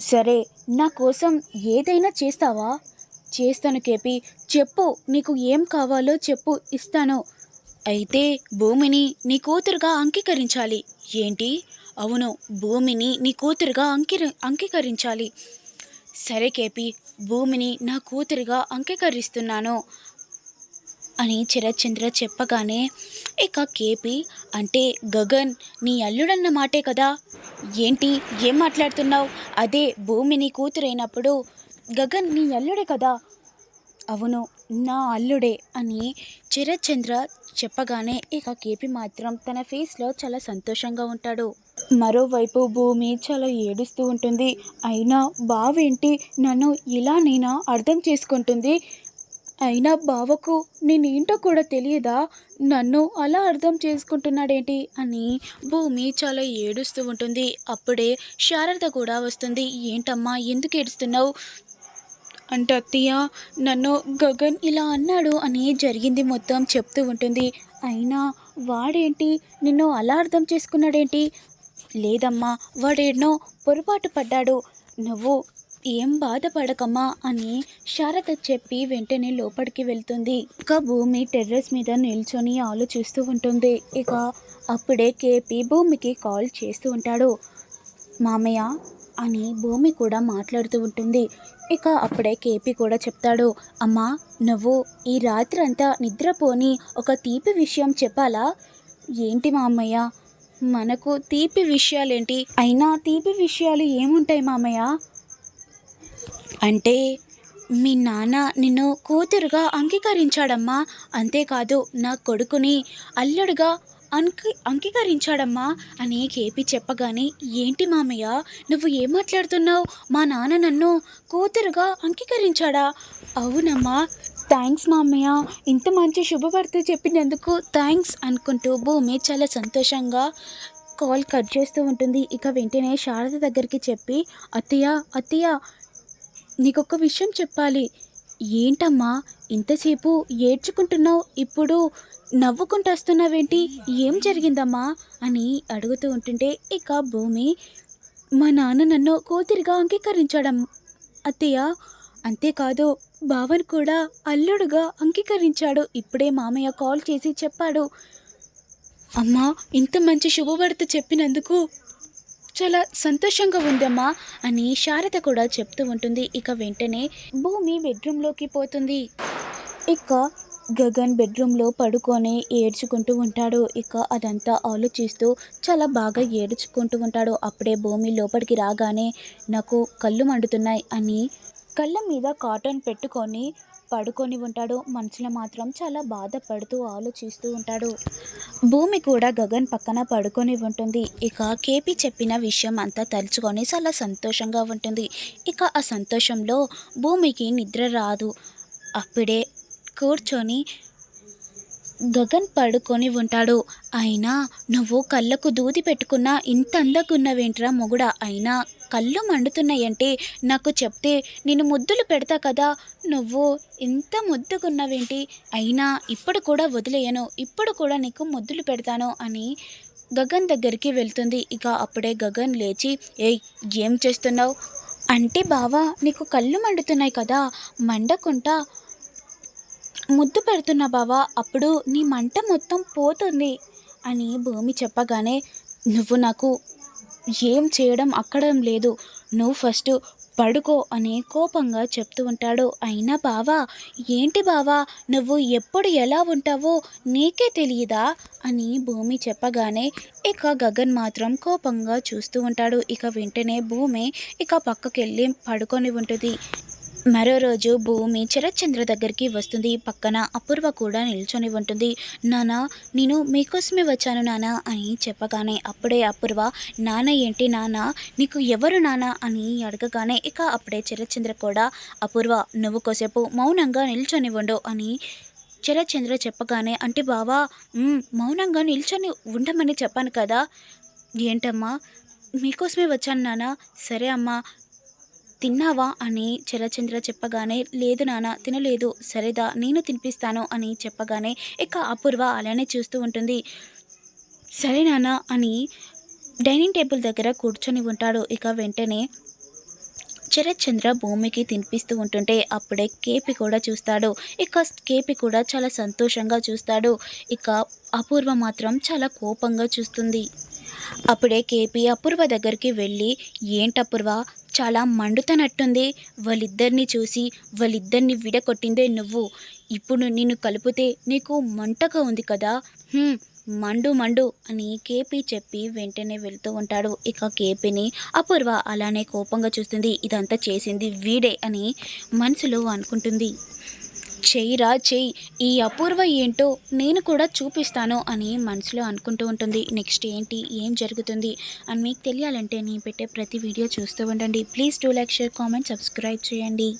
సరే నా కోసం ఏదైనా చేస్తావా? చేస్తాను కేపి. చెప్పు నీకు ఏం కావాలో చెప్పు ఇస్తాను. అయితే భూమిని నీ కూతురుగా అంగీకరించాలి. ఏంటి? అవును భూమిని నీ కూతురుగా అంకి అంగీకరించాలి. సరే కేపి. భూమిని నా కూతురుగా అంగీకరిస్తున్నాను అని శరత్చంద్ర చెప్పగానే ఇక కేపి అంటే గగన్ నీ అల్లుడన్న మాటే కదా? ఏంటి? ఏం మాట్లాడుతున్నావు? అదే భూమిని కూతురైనప్పుడు గగన్ నీ అల్లుడే కదా? అవును నా అల్లుడే అని చిరచంద్ర చెప్పగానే ఇక కేపి మాత్రం తన ఫేస్లో చాలా సంతోషంగా ఉంటాడు. మరోవైపు భూమి చాలా ఏడుస్తూ ఉంటుంది. అయినా బావేంటి? నన్ను ఇలానైనా అర్థం చేసుకుంటుంది. అయినా బావకు నేనేంటో కూడా తెలియదా? నన్ను అలా అర్థం చేసుకుంటున్నాడేంటి అని భూమి చాలా ఏడుస్తూ ఉంటుంది. అప్పుడే శారద కూడా వస్తుంది. ఏంటమ్మా ఎందుకు ఏడుస్తున్నావు? అంటే అత్తయ్య నన్ను గగన్ ఇలా అన్నాడు అని జరిగింది మొత్తం చెప్తూ ఉంటుంది. అయినా వాడేంటి? నిన్ను అలా అర్థం చేసుకున్నాడేంటి? లేదమ్మా వాడేనో పొరపాటు పడ్డాడు. నువ్వు ఏం బాధపడకమ్మా అని శారద చెప్పి వెంటనే లోపలికి వెళ్తుంది. ఇక భూమి టెర్రస్ మీద నిల్చొని ఆలోచిస్తూ ఉంటుంది. ఇక అప్పుడే కేపీ భూమికి కాల్ చేస్తూ ఉంటాడు. మామయ్య అని భూమి కూడా మాట్లాడుతూ ఉంటుంది. ఇక అప్పుడే కేపీ కూడా చెప్తాడు. అమ్మా నువ్వు ఈ రాత్రి అంతా నిద్రపోని ఒక తీపి విషయం చెప్పాలా? ఏంటి మామయ్య? మనకు తీపి విషయాలేంటి? అయినా తీపి విషయాలు ఏముంటాయి మామయ్య? అంటే మీ నాన్న నిన్ను కూతురుగా అంగీకరించాడమ్మా. అంతేకాదు నా కొడుకుని అల్లుడుగా అంకి అంగీకరించాడమ్మా అని కేపి చెప్పగానే ఏంటి మామయ్య నువ్వు ఏం మాట్లాడుతున్నావు? మా నాన్న నన్ను కూతురుగా అంగీకరించాడా? అవునమ్మా థ్యాంక్స్ మామయ్య. ఇంత మంచి శుభవార్త చెప్పినందుకు థ్యాంక్స్ అనుకుంటూ భూమి చాలా సంతోషంగా కాల్ కట్ చేస్తూ ఉంటుంది. ఇక వెంటనే శారద దగ్గరికి చెప్పి అత్తయ్య అత్తయ్య నీకొక విషయం చెప్పాలి. ఏంటమ్మా ఇంతసేపు ఏడ్చుకుంటున్నావు ఇప్పుడు నవ్వుకుంటూ వస్తున్నావేంటి ఏం జరిగిందమ్మా? అని అడుగుతూ ఉంటుంటే ఇక భూమి మా నాన్న నన్ను కూతురిగా అంగీకరించడం అత్తయ్య. అంతేకాదు భావన్ కూడా అల్లుడుగా అంగీకరించాడు. ఇప్పుడే మామయ్య కాల్ చేసి చెప్పాడు. అమ్మా ఇంత మంచి శుభవార్త చెప్పినందుకు చాలా సంతోషంగా ఉందమ్మా అని శారద కూడా చెప్తూ ఉంటుంది. ఇక వెంటనే భూమి బెడ్రూమ్లోకి పోతుంది. ఇక గగన్ బెడ్రూమ్లో పడుకొని ఏడ్చుకుంటూ ఉంటాడు. ఇక అదంతా ఆలోచిస్తూ చాలా బాగా ఏడ్చుకుంటూ ఉంటాడు. అప్పుడే భూమి లోపలికి రాగానే నాకు కళ్ళు మండుతున్నాయి అని కళ్ళ మీద కాటన్ పెట్టుకొని పడుకొని ఉంటాడు. మనుషులు మాత్రం చాలా బాధపడుతూ ఆలోచిస్తూ ఉంటాడు భూమి కూడా గగన్ పక్కన పడుకొని ఉంటుంది. ఇక కేపీ చెప్పిన విషయం అంతా తలుచుకొని చాలా సంతోషంగా ఉంటుంది. ఇక ఆ సంతోషంలో భూమికి నిద్ర రాదు. అప్పుడే కూర్చొని గగన్ పడుకొని ఉంటాడు. అయినా నువ్వు కళ్ళకు దూది పెట్టుకున్నా ఇంత అందగున్నవేంట్రా మొగుడా? అయినా కళ్ళు మండుతున్నాయంటే నాకు చెప్తే నేను ముద్దులు పెడతా కదా? నువ్వు ఇంత ముద్దుకున్నావేంటి అయినా ఇప్పుడు కూడా వదిలేయను. ఇప్పుడు కూడా నీకు ముద్దులు పెడతాను అని గగన్ దగ్గరికి వెళ్తుంది. ఇక అప్పుడే గగన్ లేచి ఏయ్ ఏం చేస్తున్నావు? అంటే బావా నీకు కళ్ళు మండుతున్నాయి కదా. మండకుండా ముద్దు పెడుతున్న బావా అప్పుడు నీ మంట మొత్తం పోతుంది అని భూమి చెప్పగానే నువ్వు నాకు ఏం చేయడం అక్కడం లేదు. నువ్వు ఫస్ట్ పడుకో అని కోపంగా చెప్తూ ఉంటాడు. అయినా బావా ఏంటి బావా నువ్వు ఎప్పుడు ఎలా ఉంటావో నీకే తెలియదా అని భూమి చెప్పగానే ఇక గగన్ మాత్రం కోపంగా చూస్తూ ఉంటాడు. ఇక వెంటనే భూమి ఇక పక్కకెళ్ళి పడుకొని ఉంటుంది. మరో రోజు భూమి శరత్చంద్ర దగ్గరికి వస్తుంది. పక్కన అపూర్వ కూడా నిల్చొని ఉంటుంది. నానా నేను మీకోసమే వచ్చాను నానా అని చెప్పగానే అప్పుడే అపూర్వ నాన్న ఏంటి నాన్న నీకు ఎవరు నాన్న అని అడగగానే ఇక అప్పుడే శరత్చంద్ర కూడా అపూర్వ నువ్వు కోసేపు మౌనంగా నిల్చొని ఉండు అని శరత్చంద్ర చెప్పగానే అంటే బావా మౌనంగా నిల్చొని ఉండమని చెప్పాను కదా. ఏంటమ్మా? మీకోసమే వచ్చాను నాన్న సరే అమ్మా తిన్నావా అని చరచంద్ర చెప్పగానే లేదు నాన్న తినలేదు. సరేదా నేను తినిపిస్తాను అని చెప్పగానే ఇక అపూర్వ అలానే చూస్తూ ఉంటుంది. సరే నాన్న అని డైనింగ్ టేబుల్ దగ్గర కూర్చొని ఉంటాడు. ఇక వెంటనే చరచంద్ర భూమికి తినిపిస్తూ ఉంటుంటే అప్పుడే కేపి కూడా చూస్తాడు. ఇక కేపి కూడా చాలా సంతోషంగా చూస్తాడు. ఇక అపూర్వ మాత్రం చాలా కోపంగా చూస్తుంది. అప్పుడే కేపీ అపూర్వ దగ్గరికి వెళ్ళి ఏంటపూర్వ చాలా మండుతనట్టుంది. వాళ్ళిద్దరిని చూసి వాళ్ళిద్దరిని విడగొట్టిందే నువ్వు. ఇప్పుడు నిన్ను కలిపితే నీకు మంటగా ఉంది కదా. మండు మండు అని కేపీ చెప్పి వెంటనే వెళ్తూ ఉంటాడు. ఇక కేపీని అపూర్వ అలానే కోపంగా చూస్తుంది. ఇదంతా చేసింది వీడే అని మనసులో అనుకుంటుంది. చేయిరా చేయి ఈ అపూర్వ ఏంటో నేను కూడా చూపిస్తాను అని మనసులో అనుకుంటూ ఉంటుంది. నెక్స్ట్ ఏంటి? ఏం జరుగుతుంది? అని మీకు తెలియాలంటే నేను పెట్టే ప్రతి వీడియో చూస్తూ ఉండండి. Please do like share comment subscribe చేయండి.